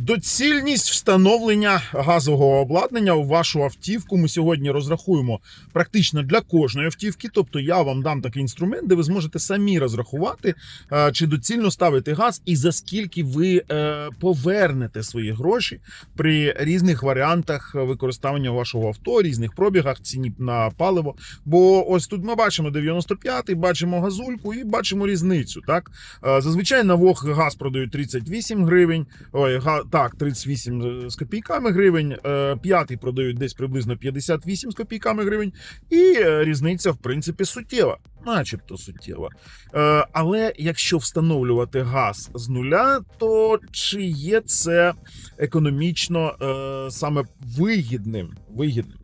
Доцільність встановлення газового обладнання у вашу автівку ми сьогодні розрахуємо практично для кожної автівки. Тобто я вам дам такий інструмент, де ви зможете самі розрахувати, е, чи доцільно ставити газ і за скільки ви е, повернете свої гроші при різних варіантах використання вашого авто, різних пробігах, ціні на паливо. Бо ось тут ми бачимо 95-й, бачимо газульку і бачимо різницю. Так Е, зазвичай на ВОГ газ продають 38 гривень. Ой, так, 38 з копійками гривень. Е, П'ятий продають десь приблизно 58 з копійками гривень. І е, різниця, в принципі, суттєва. Начебто суттєва. Е, але якщо встановлювати газ з нуля, то чи є це економічно е, саме вигідним? вигідним?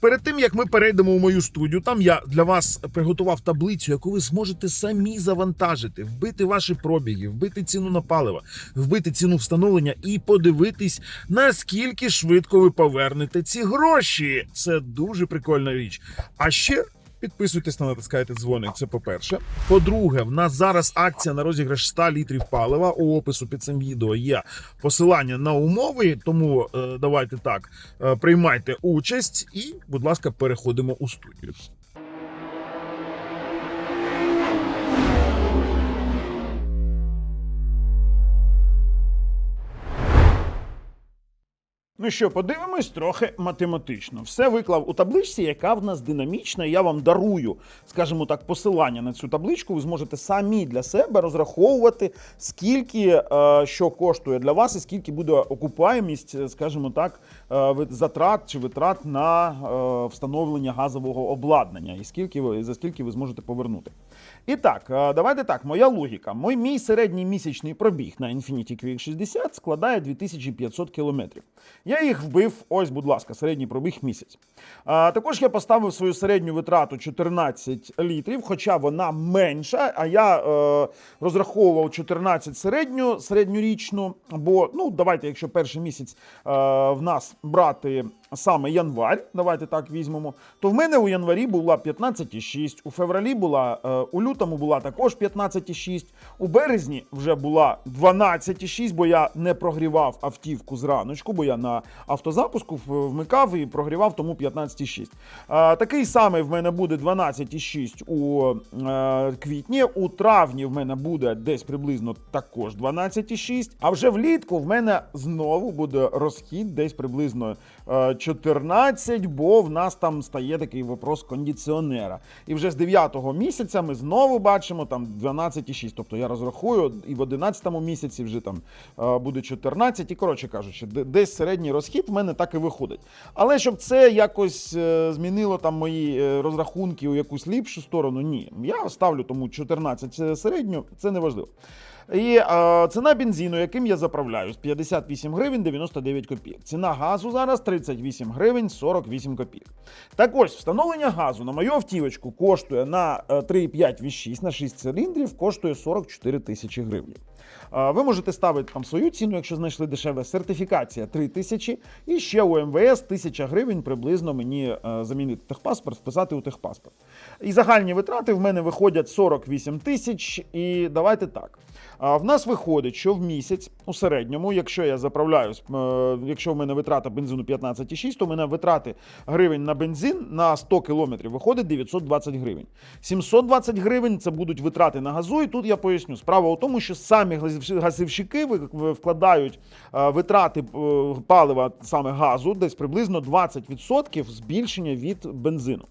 Перед тим як ми перейдемо у мою студію, там я для вас приготував таблицю, яку ви зможете самі завантажити, вбити ваші пробіги, вбити ціну на паливо, вбити ціну встановлення і подивитись, наскільки швидко ви повернете ці гроші. Це дуже прикольна річ. А ще. Підписуйтесь та натискайте дзвоник. Це по-перше. По-друге, в нас зараз акція на розіграш 100 літрів палива. У опису під цим відео є посилання на умови. Тому е, давайте так е, приймайте участь і, будь ласка, переходимо у студію. Ну що, подивимось трохи математично. Все виклав у табличці, яка в нас динамічна. Я вам дарую, скажімо так, посилання на цю табличку. Ви зможете самі для себе розраховувати, скільки е, що коштує для вас, і скільки буде окупаємість, е, скажімо так, е, затрат чи витрат на встановлення газового обладнання, і скільки ви за скільки ви зможете повернути. І так, давайте так. Моя логіка. Мой мій середній місячний пробіг на Infiniti QX60 складає 2500 кілометрів. Я їх вбив. Ось, будь ласка, середній пробіг місяць. А, також я поставив свою середню витрату 14 літрів, хоча вона менша. А я е, розраховував 14 середню, середньорічну. Бо, ну, давайте, якщо перший місяць е, в нас брати саме январь, давайте так візьмемо, то в мене у январі була 15,6, у февралі була, е, у лютому була також 15,6, у березні вже була 12,6, бо я не прогрівав автівку зраночку, бо я на автозапуску вмикав і прогрівав, тому 15,6. Е, Такий самий в мене буде 12,6 у е, квітні, у травні в мене буде десь приблизно також 12,6, а вже влітку в мене знову буде розхід десь приблизно 14, бо в нас там стає такий вопрос кондиціонера. І вже з 9 місяця ми знову бачимо там 12,6. Тобто я розрахую, і в 11 місяці вже там е, буде 14. І коротше кажучи, десь середній розхід в мене так і виходить. Але щоб це якось е, змінило там мої е, розрахунки у якусь ліпшу сторону, ні. Я ставлю тому 14 середню, це не важливо. І е, ціна бензину, яким я заправляюсь, 58 гривень 99 копійок. Ціна газу зараз 38 гривень 48 копійок. Так ось, встановлення газу на мою автівочку коштує на е, 3,5 V6 на 6 циліндрів, коштує 44 тисячі гривень. Е, Ви можете ставити там свою ціну, якщо знайшли дешеве. Сертифікація 3 тисячі. І ще у МВС 1000 гривень приблизно мені е, замінити техпаспорт, вписати у техпаспорт. І загальні витрати в мене виходять 48 тисяч. І давайте так. А в нас виходить, що в місяць у середньому, якщо я заправляюсь, е, якщо в мене витрата бензину 15,6, то в мене витрати гривень на бензин на 100 кілометрів виходить 920 гривень. 720 гривень це будуть витрати на газу. І тут я поясню. Справа у тому, що самі газівщики вкладають е, витрати е, палива саме газу, десь приблизно 20% збільшення від бензину.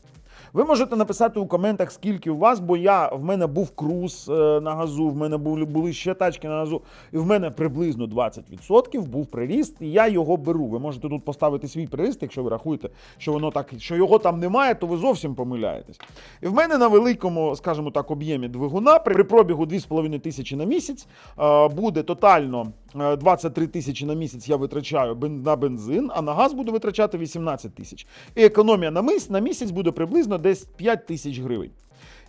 Ви можете написати у коментах, скільки у вас, бо я в мене був круз е, на газу, в мене були, ще тачки на газу, і в мене приблизно 20% був приріст, і я його беру. Ви можете тут поставити свій приріст, якщо ви рахуєте, що воно так, що його там немає, то ви зовсім помиляєтесь. І в мене на великому, скажімо так, об'ємі двигуна при, пробігу 2,5 тисячі на місяць е, буде тотально е, 23 тисячі на місяць я витрачаю на бензин, а на газ буду витрачати 18 тисяч. І економія на мис на місяць буде приблизно десь 5 тисяч гривень.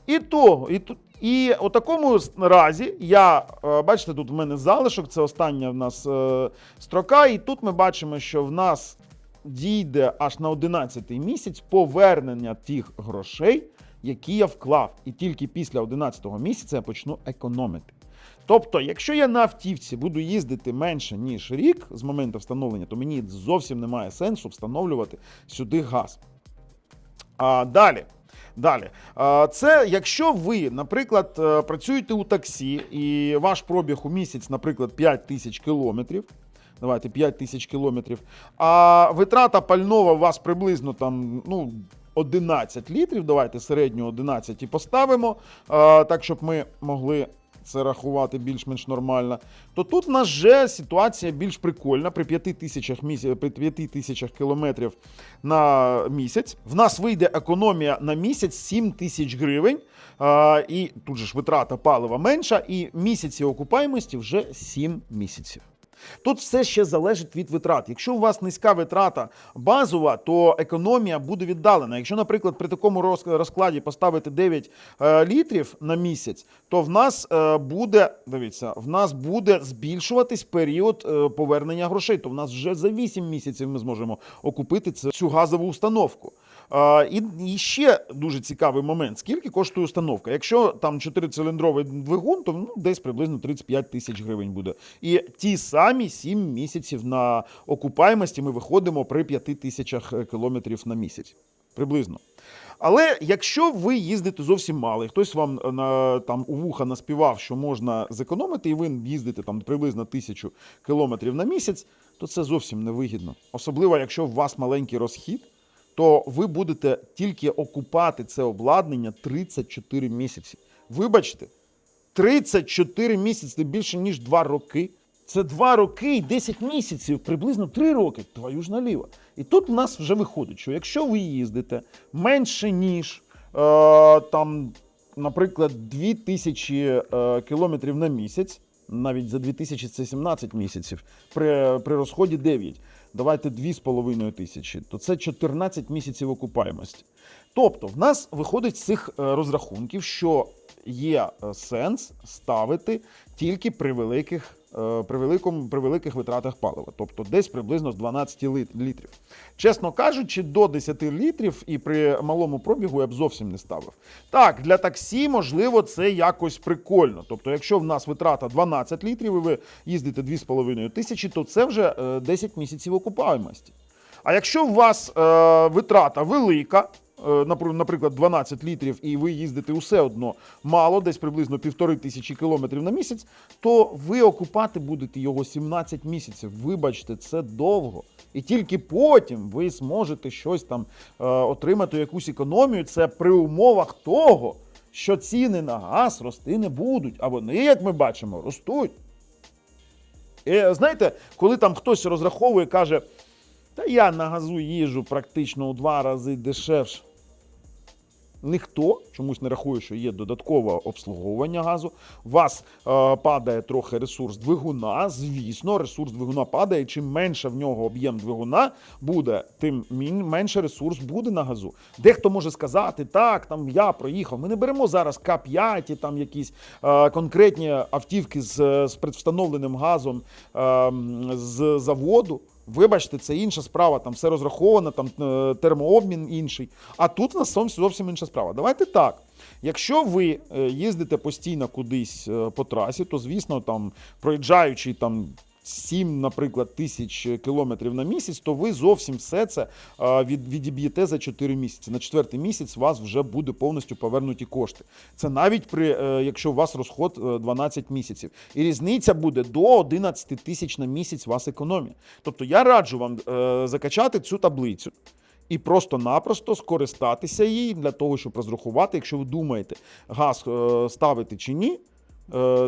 І то, і, то- і у такому разі я, е, бачите, тут в мене залишок, це остання в нас е, строка, і тут ми бачимо, що в нас дійде аж на 11-й місяць повернення тих грошей, які я вклав. І тільки після 11-го місяця я почну економити. Тобто, якщо я на автівці буду їздити менше ніж рік з моменту встановлення, то мені зовсім немає сенсу встановлювати сюди газ. А, далі. Далі, це якщо ви, наприклад, е, працюєте у таксі, і ваш пробіг у місяць, наприклад, 5 тисяч кілометрів. Давайте 5 тисяч кілометрів. А витрата пального у вас приблизно там, ну. 11 літрів, давайте середню 11 і поставимо, так щоб ми могли це рахувати більш-менш нормально. То тут в нас вже ситуація більш прикольна. При 5 тисячах, місяць, при 5 тисячах кілометрів на місяць. В нас вийде економія на місяць 7 тисяч гривень. А, і тут же ж витрата палива менша, і місяці окупаємості вже 7 місяців. Тут все ще залежить від витрат. Якщо у вас низька витрата базова, то економія буде віддалена. Якщо, наприклад, при такому розкладі поставити 9 е, літрів на місяць, то в нас е, буде, дивіться, в нас буде збільшуватись період е, повернення грошей. То в нас вже за 8 місяців ми зможемо окупити цю- газову установку. І, і ще дуже цікавий момент: скільки коштує установка? Якщо там 4-циліндровий двигун, то ну, десь приблизно 35 тисяч гривень буде. І ті самі 7 місяців на окупаємості ми виходимо при 5 тисячах е, кілометрів на місяць. Приблизно. Але якщо ви їздите зовсім мало, і хтось вам е, на, там, у вуха наспівав, що можна зекономити, і ви їздите там приблизно тисячу кілометрів на місяць, то це зовсім невигідно. Особливо, якщо у вас маленький розхід, то ви будете тільки окупати це обладнання 34 місяці. Вибачте, 34 місяці це більше, ніж 2 роки. Це 2 роки і 10 місяців, приблизно 3 роки, твою ж наліво. І тут в нас вже виходить, що якщо ви їздите менше, ніж е, там, наприклад, 2000 е, кілометрів на місяць, навіть за 2000 це 17 місяців, при, при розході 9, давайте 2,5 тисячі, то це 14 місяців окупаємості. Тобто, в нас виходить з цих е, розрахунків, що є е, сенс ставити тільки при великих, при, великому, при великих витратах палива, тобто десь приблизно з 12 лит- літрів. Чесно кажучи, до 10 літрів і при малому пробігу я б зовсім не ставив. Так, для таксі, можливо, це якось прикольно. Тобто, якщо в нас витрата 12 літрів і ви їздите 2,5 тисячі, то це вже е, 10 місяців окупаємості. А якщо у вас е, витрата велика, е, наприклад, 12 літрів, і ви їздите усе одно мало, десь приблизно півтори тисячі кілометрів на місяць, то ви окупати будете його 17 місяців. Вибачте, це довго. І тільки потім ви зможете щось там е, отримати якусь економію. Це при умовах того, що ціни на газ рости не будуть. А вони, як ми бачимо, ростуть. І, знаєте, коли там хтось розраховує, каже, та я на газу їжу практично у два рази дешевше. Ніхто чомусь не рахує, що є додаткове обслуговування газу. У вас е, падає трохи ресурс двигуна. Звісно, ресурс двигуна падає. Чим менше в нього об'єм двигуна буде, тим менше ресурс буде на газу. Дехто може сказати, так, там я проїхав. Ми не беремо зараз К5, і там якісь е, конкретні автівки з, з предвстановленим газом е, з заводу. Вибачте, це інша справа, там все розраховано, там е, термообмін інший. А тут у нас зовсім- інша справа. Давайте так. Якщо ви е, їздите постійно кудись е, по трасі, то звісно, там проїжджаючи там. 7, наприклад, тисяч кілометрів на місяць, то ви зовсім все це е, від, відіб'єте за 4 місяці. На четвертий місяць вас вже буде повністю повернуті кошти. Це навіть при, е, якщо у вас розход е, 12 місяців. І різниця буде до 11 тисяч на місяць вас економія. Тобто я раджу вам е, закачати цю таблицю. І просто-напросто скористатися її для того, щоб розрахувати, якщо ви думаєте, газ е, ставити чи ні, е,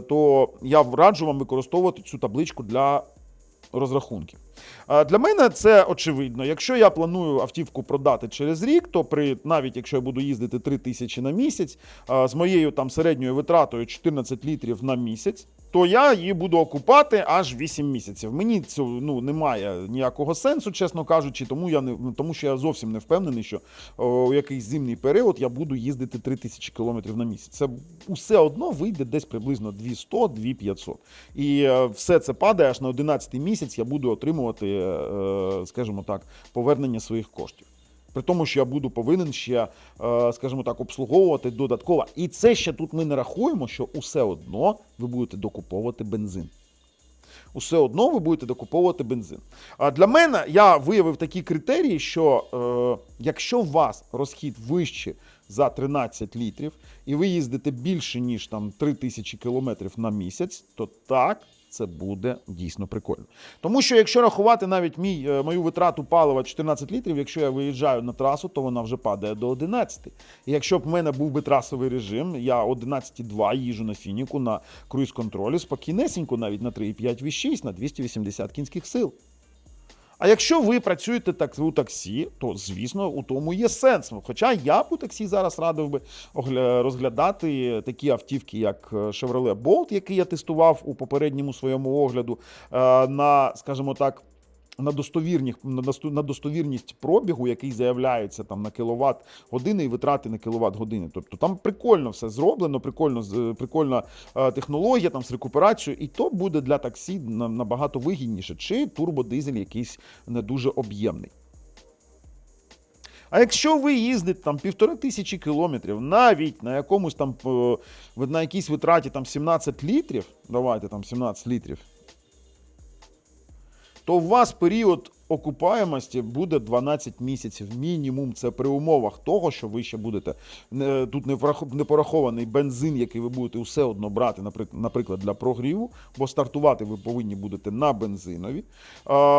то я раджу вам використовувати цю табличку для розрахунків. Для мене це очевидно. Якщо я планую автівку продати через рік, то при навіть якщо я буду їздити 3 тисячі на місяць з моєю там середньою витратою 14 літрів на місяць, то я її буду окупати аж 8 місяців. Мені цього ну немає ніякого сенсу, чесно кажучи, тому я не тому, що я зовсім не впевнений, що у якийсь зимний період я буду їздити 3 тисячі кілометрів на місяць. Це усе одно вийде десь приблизно 200-2500. І е, все це падає аж на 11 місяць. Я буду отримувати, е, е, скажімо так, повернення своїх коштів. При тому, що я буду повинен ще, е, скажімо так, обслуговувати додатково. І це ще тут ми не рахуємо, що усе одно ви будете докуповувати бензин. Усе одно ви будете докуповувати бензин. А для мене я виявив такі критерії, що е, якщо у вас розхід вище за 13 літрів, і ви їздите більше, ніж там 3 тисячі кілометрів на місяць, то так. Це буде дійсно прикольно. Тому що якщо рахувати навіть мій, е, мою витрату палива 14 літрів, якщо я виїжджаю на трасу, то вона вже падає до 11. І якщо б в мене був би трасовий режим, я 11,2 їжу на фініку на круїз-контролі, спокійнесенько навіть на 3,5 V6 на 280 кінських сил. А якщо ви працюєте так у таксі, то звісно у тому є сенс. Хоча я б у таксі зараз радив би розглядати такі автівки, як е, Chevrolet Bolt, який я тестував у попередньому своєму огляду, е, на, скажімо так. На достовірність, на достовірність пробігу, який заявляється там на кіловат години і витрати на кіловат години. Тобто там прикольно все зроблено, прикольно прикольна е, технологія там з рекуперацією, і то буде для таксі набагато вигідніше, чи турбодизель якийсь не дуже об'ємний. А якщо ви їздите там півтори тисячі кілометрів, навіть на якомусь там е, на якійсь витраті там 17 літрів, давайте там 17 літрів, то у вас період окупаємості буде 12 місяців мінімум. Це при умовах того, що ви ще будете тут не, порахований бензин, який ви будете все одно брати, наприклад, для прогріву, бо стартувати ви повинні будете на бензинові.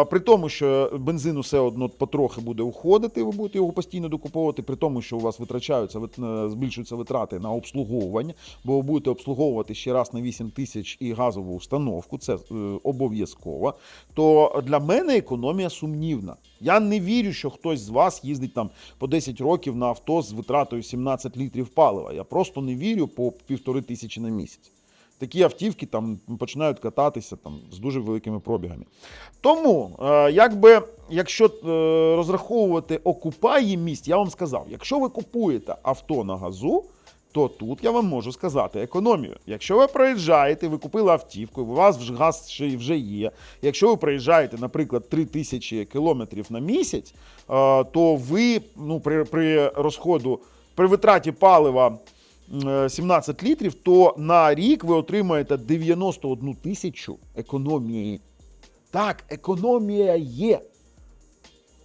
При тому, що бензин все одно потрохи буде уходити, ви будете його постійно докуповувати, при тому, що у вас витрачаються, е, збільшуються витрати на обслуговування, бо ви будете обслуговувати ще раз на 8 тисяч і газову установку, це е, обов'язково. То для мене економія сумнівна. Я не вірю, що хтось з вас їздить там по 10 років на авто з витратою 17 літрів палива. Я просто не вірю по півтори тисячі на місяць. Такі автівки там починають кататися там з дуже великими пробігами. Тому, е, якби, якщо е, розраховувати окупаємість, я вам сказав, якщо ви купуєте авто на газу, то тут я вам можу сказати економію. Якщо ви проїжджаєте, ви купили автівку, у вас вже газ ще вже є. Якщо ви проїжджаєте, наприклад, 3000 кілометрів на місяць, е, то ви ну, при, при розходу, при витраті палива е, 17 літрів, то на рік ви отримаєте 91 тисячу економії. Так, економія є.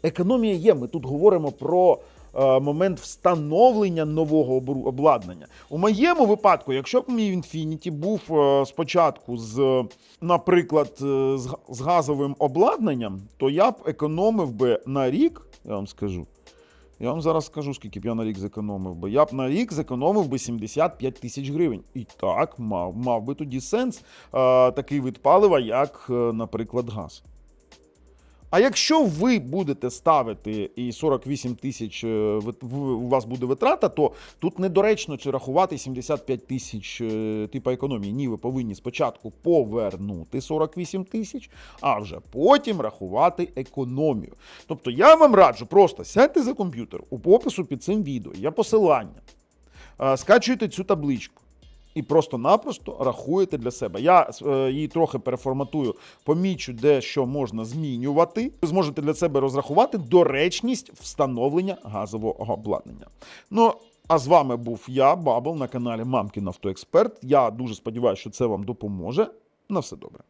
Економія є. Ми тут говоримо про е, момент встановлення нового обладнання. У моєму випадку, якщо б мій Infiniti був е, спочатку з, наприклад, е, з, газовим обладнанням, то я б економив би на рік, я вам скажу. Я вам зараз скажу, скільки б я на рік зекономив би. Я б на рік зекономив би 75 тисяч гривень. І так, мав, мав би тоді сенс е, такий вид палива, як, е, наприклад, газ. А якщо ви будете ставити і 48 тисяч е, у вас буде витрата, то тут недоречно чи рахувати 75 тисяч е, типа економії. Ні, ви повинні спочатку повернути 48 тисяч, а вже потім рахувати економію. Тобто я вам раджу просто сядьте за комп'ютер у опису під цим відео, є посилання, Е, скачуйте цю табличку. І просто-напросто рахуєте для себе. Я е, її трохи переформатую, помічу, де що можна змінювати. Ви зможете для себе розрахувати доречність встановлення газового обладнання. Ну, а з вами був я, Бабл, на каналі Мамкін Автоексперт. Я дуже сподіваюся, що це вам допоможе. На все добре.